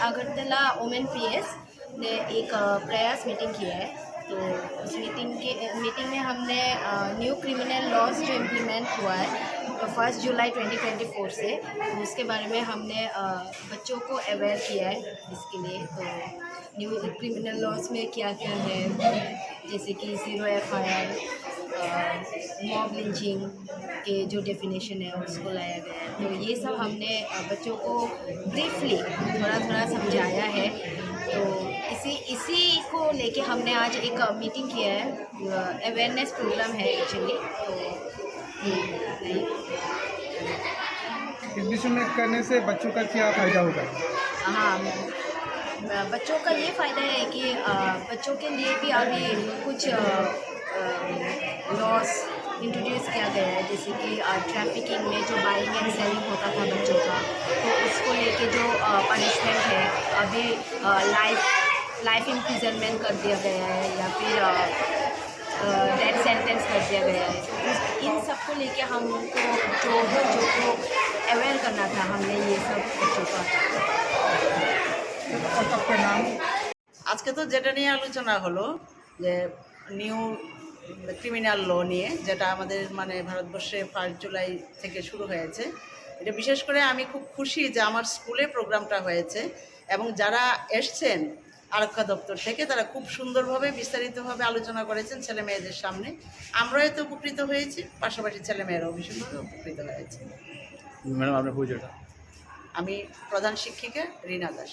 Women PS ने एक प्रयास मीटिंग किया है। तो उस मीटिंग के मीटिंग में हमने न्यू क्रिमिनल लॉज जो इम्प्लीमेंट हुआ है फ़र्स्ट जुलाई 2024 से तो उसके बारे में हमने बच्चों को अवेयर किया है इसके लिए। तो न्यू क्रिमिनल लॉज में क्या क्या है, जैसे कि zero F I R mob lynching के जो डेफिनेशन है उसको लाया गया है। तो ये सब हमने बच्चों को ब्रीफली थोड़ा थोड़ा समझाया है। तो इसी इसी को लेके हमने आज एक मीटिंग किया है। अवेयरनेस प्रोग्राम है एक्चुअली तो इस विषय में करने से बच्चों का क्या फ़ायदा होगा? हाँ बच्चों का ये फ़ायदा है कि बच्चों के लिए भी अभी कुछ लॉस इंट्रोड्यूस किया गया है जैसे कि ट्रैफिकिंग में जो बाइंग एंड सेलिंग होता था बच्चों का तो उसको लेके जो पनिशमेंट है अभी लाइफ लाइफ इम्प्रिजनमेंट कर दिया गया है या फिर डेथ सेंटेंस कर दिया गया है इस- इन सबको लेके हमको जो बच्चों को अवेयर करना था हमने ये सब बच्चों का और आपका नाम আজকে তো যেটা নিয়ে আলোচনা হলো যে নিউ ক্রিমিনাল ল নিয়ে যেটা আমাদের মানে ভারতবর্ষে ফার্স্ট জুলাই থেকে শুরু হয়েছে। এটা বিশেষ করে আমি খুব খুশি যে আমার স্কুলে প্রোগ্রামটা হয়েছে এবং যারা এসছেন আরক্ষা দপ্তর থেকে তারা খুব সুন্দরভাবে বিস্তারিতভাবে আলোচনা করেছেন ছেলে মেয়েদের সামনে। আমরাও এতে উপকৃত হয়েছি পাশাপাশি ছেলে মেয়েরাও ভীষণভাবে উপকৃত হয়েছে। ম্যাডাম আপনার পরিচয়টা? আমি প্রধান শিক্ষিকা রীনা দাস।